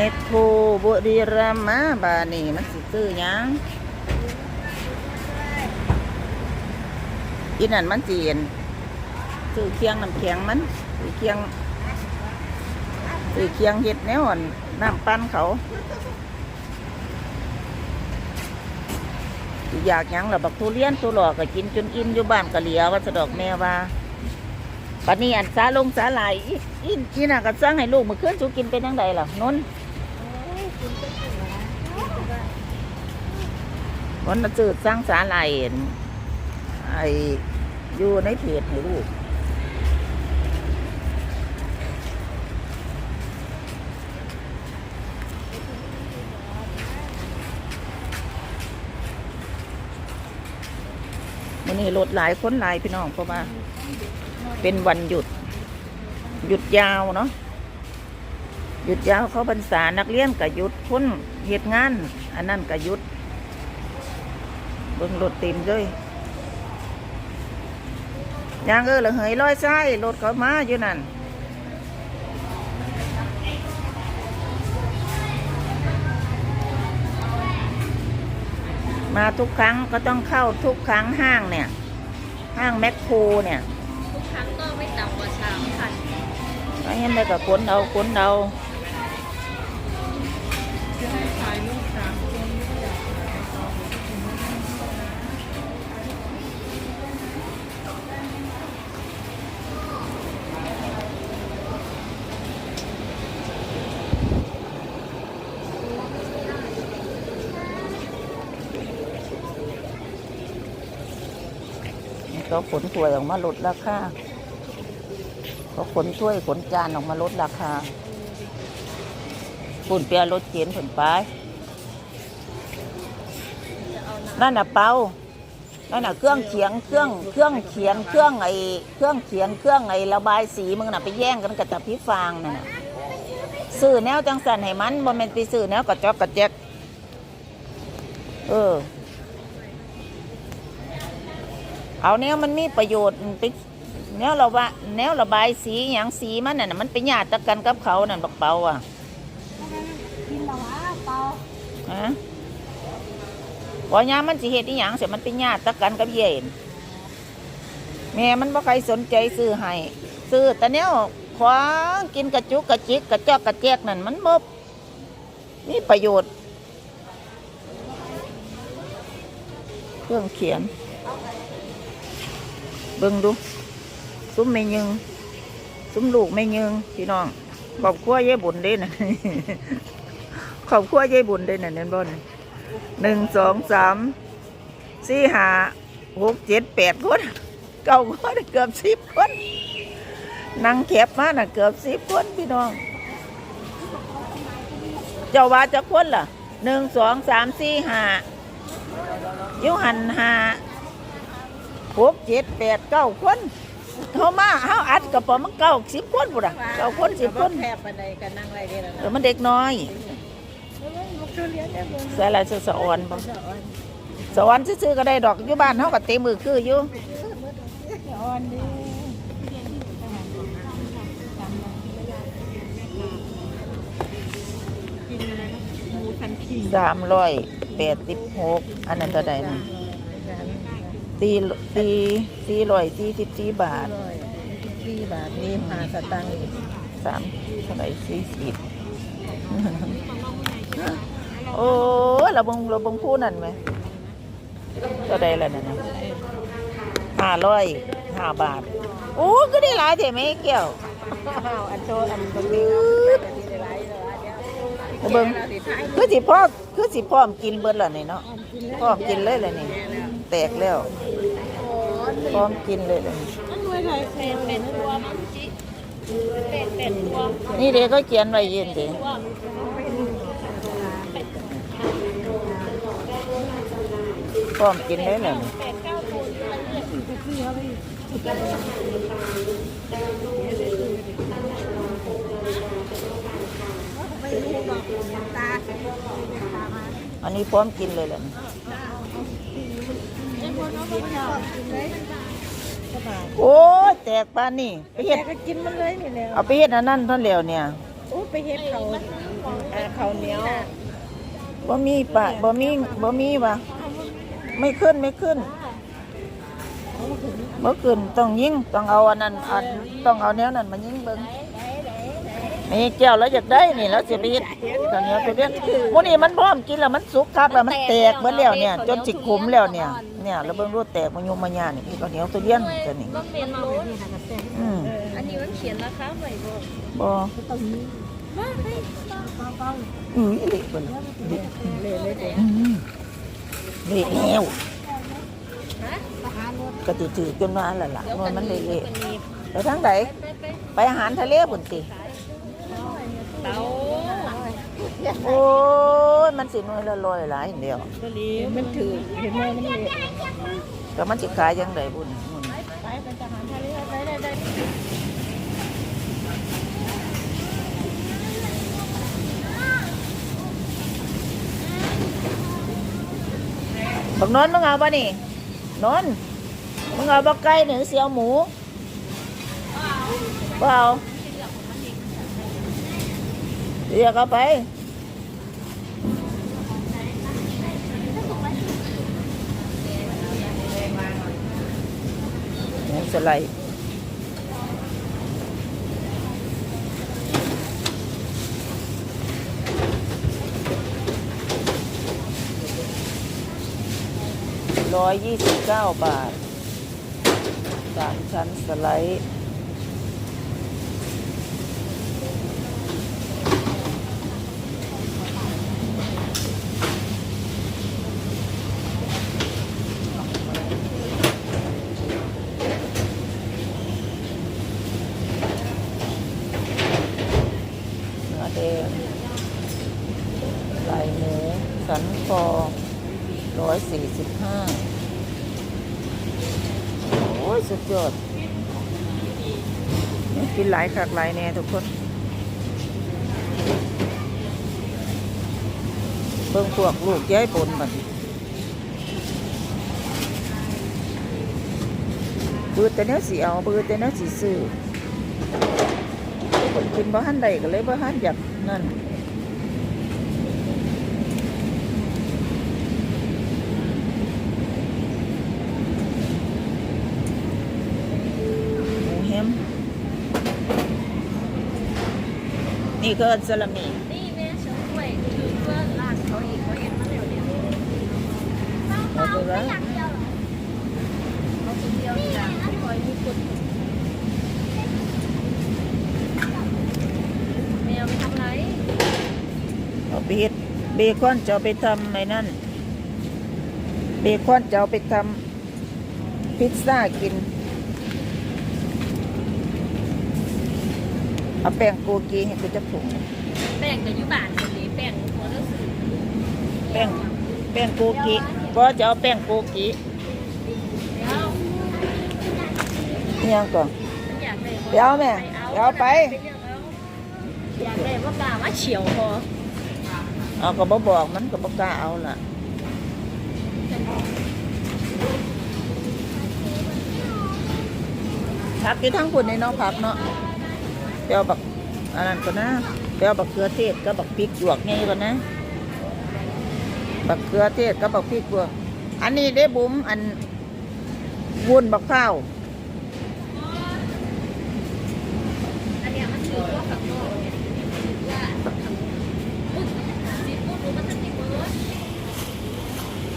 มโทรบุรีรัมย์มาบานี่มันสิซื้อยังอีนั่นมันจีนซื้อเคียงน้ำแข็งมันซื้อเคียงซื้อเคียงเห็ดแนวอั่นน้ำปั้นเขาอยากยังล่ะบักทุเรียนตัวหลอกก็กินจนอิ่มอยู่บ้านก็เหลียว่าสะดอกแม่ว่าปันนี้อันสาลงสาหลายอีอีอีน่ะก็สร้างให้ลูกมื้อคืนสูกินเป็นจังไดล่ะนน วันจืดสร้างสาลายอั่นไออยู่ในเพจให้ลูกวันนี้รถหลายคนหลายพี่น้องเพราะว่า เป็นวันหยุด หยุดยาวเนาะ หยุดยาวเขาพรรษานักเรียนก็หยุดคนเหตุงาน อันนั้นก็หยุด เบิ่งรถเต็มเลยยางเออละเหยร้อยไส้รถเขามาอยู่นั่นมาทุกครั้งก็ต้องเข้าทุกครั้งห้างเนี่ย ห้างแมคโครเนี่ย ทุกครั้งก็ไม่ต่ำกว่าสามพันไอ้เห็นได้ก็ขนเอาขนเอา ก็ขนถ้วยออกมาลดราคาก็ขนถ้วยขนจานออกมาลดราคาปุ่นเปียรถเขียนผลไปนั่นน่ะเปานั่นน่ะเครื่องเขียงเครื่องเครื่องเขียนเครื่องไอ้เครื่องเขียนเครื่องไอ้ระบายสีมึงน่ะไปแย่งกันกับตะพี่ฟางนั่นน่ะซื้อแนวจังสันให้มันบ่แม่นไปซื้อแนวกระจอกกระแจกเออ เอาแนวมันมีประโยชน์ไปแนวเราว่าแนวระบายสีอย่างสีมันน่ะมันไปหยาดตะกันกับเขานั่นบักเปาอะกินละวะเปล่าฮะว่ายามมันสิเฮ็ดอีหยังเสียมันไปหยาดตะกันกับเย็นแม่มันบ่ใครสนใจซื้อให้ซื้อแต่แนวขวางกินกระจุกกระจิกกระจอกกระแจกนั่นมันบ่มีประโยชน์ เครื่องเขียน เบิ่งดูซุ้มไม่ยึงซุ้มลูกไม่ยึงพี่น้องขอบครัวเยายบุญเด้นะขอบครัวเยายบุญเด้นะเน้นบนหนึ่งสองสามสี่ห้าหกเจ็ดแปดคนเก้าคนเกือบสิบคนนั่งแคบมาน่ะเกือบสิบคนพี่น้อง เจ้าว่าจะคนล่ะหนึ่งสองสามสี่ห้ายุหันห้า หกเจ็ดแปดเก้าคนเขามาเขาอัดกับปอมันเก้าสิบคนบุระเก้าคนสิบคนแทบปันใดกันนั่งไรเดียวเดี๋ยวมันเด็กน้อยทุเรียนได้บนใส่อะไรสะออนบ่สะออนซื้อๆก็ได้ดอกอยู่บ้านเขาก็เต็มมือคืออยู่อ่อนดีสามร้อยแปดสิบหกอันนั้นเท่าใดนะตีตีตีร้อยสี่สิบสี่บาทสี่บาทนี่หาสตังค์สามเท่าไหร่สี่สิบโอ้ยเราบงเราบงพูดนั่นไหมเท่าใดละนั่นน่ะห้าร้อยห้าบาท โอ้ก็ได้หลายเถอะไหมเกี่ยวอันโตอันตรงนี้ได้ไรเลยเบิ่งคือสิพ่อคือสิพร้อมกินเบิดแล้วนี่เนาะพร้อมกินเลยเลยนี่ แตกแล้ว พร้อมกินเลยเลยนี่มันรวยเลยเป็นเป็นตัวมันจิเป็นเป็นตัวนี่เด็กก็เขียนไว้เย็นเด็ตัวพร้อมกินเลยเลยนี่แปดเก้าตัวมันเลือกอันนี้พร้อมกินเลยเลยนี่ โอ้ยแตกปานนี่ไปเฮ็ดแต่ก็กินมันเลยนี่แหละเอาไปเฮ็ดอันนั้นเท่าแล้วเนี่ยโอ้ไปเฮ็ดเขาเอ่อข้าวเหนียวบ่มีปะบ่มีบ่มีวะไม่ขึ้นไม่ขึ้นบ่ขึ้นต้องยิงต้องเอาอันนั้นอันต้องเอาแนวนั้นมายิงเบิ่งนี่แก้วแล้วอยากได้นี่แล้วสิไปเฮ็ดข้าวเหนียวไปเรียนมื้อนี้มันพร้อมกินแล้วมันสุกคักแล้วมันแตกเบิดแล้วเนี่ย จนสิขมแล้วเนี่ย เนี่ยแล้วเบิ่งรูแตกมายุมมาย่านี่ข้าวเหนียวตัวเรียนจะนี่ก็เป็นมาแบบนี้ค่ะแซ่บอืมอันนี้มันเขียนราคาไว้บ่บ่ต้องมีว่าเฮ้ยเบาอือเละเบิ่นเละเลยเด็กอืมเละแล้วๆฮะก็ติถือจนมาแล้วล่ะเดี๋ยวมันมันกัเละกันนี้ๆไปทางใดไปไปไปอาหารทะเลพุ่นติเตาโอ้ย มันสิหน่วยละร้อยหลายเดียวก็ลีมันถือเห็นไหมมันเละแต่มันสิขายยังไงบุญบุญไปไปจะหาทะเลไปได้ได้บักนนท์มึงเอาปะนี่นนท์มึงเอาบักไก่หนึ่งเสียวหมูเปล่าเรียกเอาไป สไลด์ร้อยยี่สิบเก้าบาทสามชั้นสไลด์เนื้อแดงไหลหมูสันคอร้อยสี่สิบห้า โอ้ย สุดยอด กินหลายคักหลายแน่ทุกคน เบิ่งพวกลูกย้ายปนบัดนี้ปืดแต่เนี้ยสีเอาปืดแต่เนี้ยสีซื้อคนกินบ่หันใดก็เลยบ่หันอยากนั่นหมูแฮม นี่ก็สลามีนี่แม่ช่วยถือเพื่อลากเขาอีกเขาเอ็นมาแล้วเนี่ยเอาไปไว้เขาคนเดียวจ้ะคอยมีคนแมวไปทำไรเอาไปเฮ็ดเบคอนจะเอาไปทำในนั่น เบคอนจะเอาไปทำพิซซ่ากิน เอาแป้งโกกีให้กูจะถุงแป้งกับยุบานคนนี้แป้งหัวเลือสื่อแป้งแป้งโกกีก็จะเอาแป้งโกกีเดี๋ยวนี่ยังก่อนฉันอยากได้เดี๋ยวแม่เดี๋ยวไปอยากได้ว่ากาว่าเฉียวพอเอาก็บ่บอกมันก็บ่กล้าเอาล่ะผักอยู่ทั้งปุ่นในเนาะผักเนาะ เปรี้ยวบักอันนั้นก็นะเปรี้ยวบักเกลือเทศก็บักพริกหยวกไงก่อนนะ บักเกลือเทศก็บักพริกหยวก อันนี้ได้บุ๋มอันวุ้นบักข้าว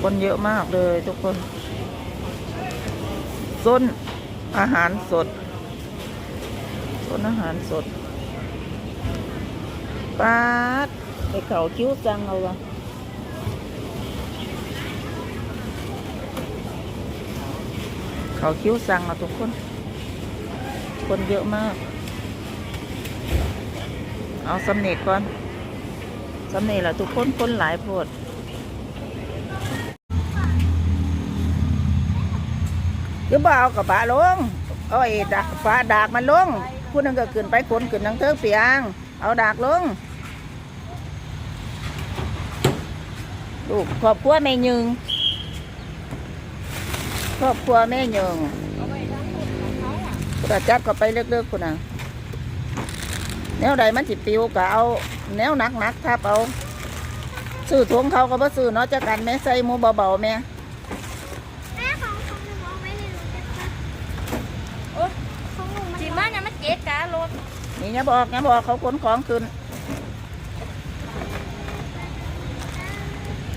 คนเยอะมากเลยทุกคนส้นอาหารสด นอาหารสดปาดไปเขาคิ้วจังเอาวะเขาคิ้วสั่งเอาทุกคน คนเยอะมาก เอาสำเนียกก่อนสำเนียกแหละทุกคนคนหลายโพดคือบ่เอากระบะลง เอาไอ้ดักฟ้าดากมันลง ผู้นึงก็ขึ้นไปขนขึ้นทางเทิงเปียง เอาดากลงลูกครอบครัวแม่ยึงครอบครัวแม่ยึงเอาไว้ากระจับก็ไปเลือกๆคุณน่ะแนวใดมันสิปิวก็เอา แนวหนักๆทับเอาซื้อถุงเขาก็บ่ซื้อเนาะจะกันแม่ใส่หมูเบาๆแม่ แม่ของของหนูเอาไว้ในรถนะคะ โอ๊ย ของหนูมัน จีมาเนี่ยมันเจ๊การถ นี่อย่าบอกอย่าบอกเขาขนของขึ้น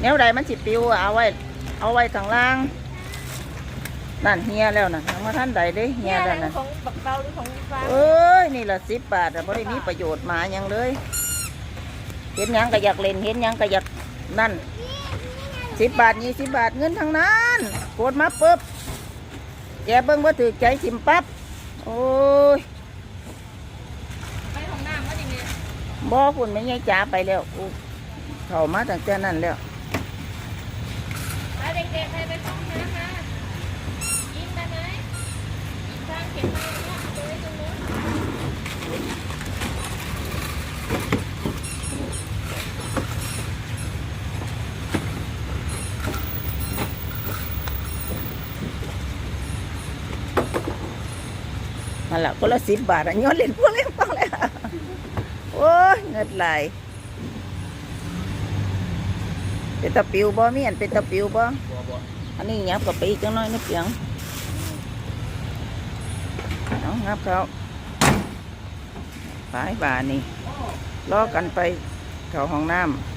แนวใดมันสิปิวอะเอาไว้ เอาไว้ข้างล่างนั่นเฮียแล้วนะยังมาท่านใดเด้เฮีเนี่ยยอะไรแล้วนะของบักเบาหรือของฟ้าเอ้ยนี่ละสิบบาทอะบ่ได้มีประโยชน์หมาหยังเลย เห็นหยังก็อยากเล่นเห็นหยังก็อยากนั่นสิบบาทยี่สิบบาทเงินทางนั้นกดมาปุ๊บแกเบิ้งว่าถือใจสิมปั๊บโอ้ย ไปของน้ำก็ดีเนี่ย บ่ฝุ่นไม่ใช่จ๋าไปแล้วอู้เข้ามาตั้งแต่นั้นแล้วแล้วเด็กๆใครไปห้องน้ำมายิงไปไหมยิงทางเข็มมาเนี่ยเอาไว้ตรงนู้นนั่นแหละคนละสิบบาทอะย้อนเล่นพวกเล่นฟังเลย โอ้ยเงิดไหลายเป็นตะปิวบ่มีอันเป็นตะปิวบ่อันนี้ยับกับไปอีกจังน้อยนิดเพียงเอางับเขาไปบานี่รอกันไปเข้าห้องน้ำ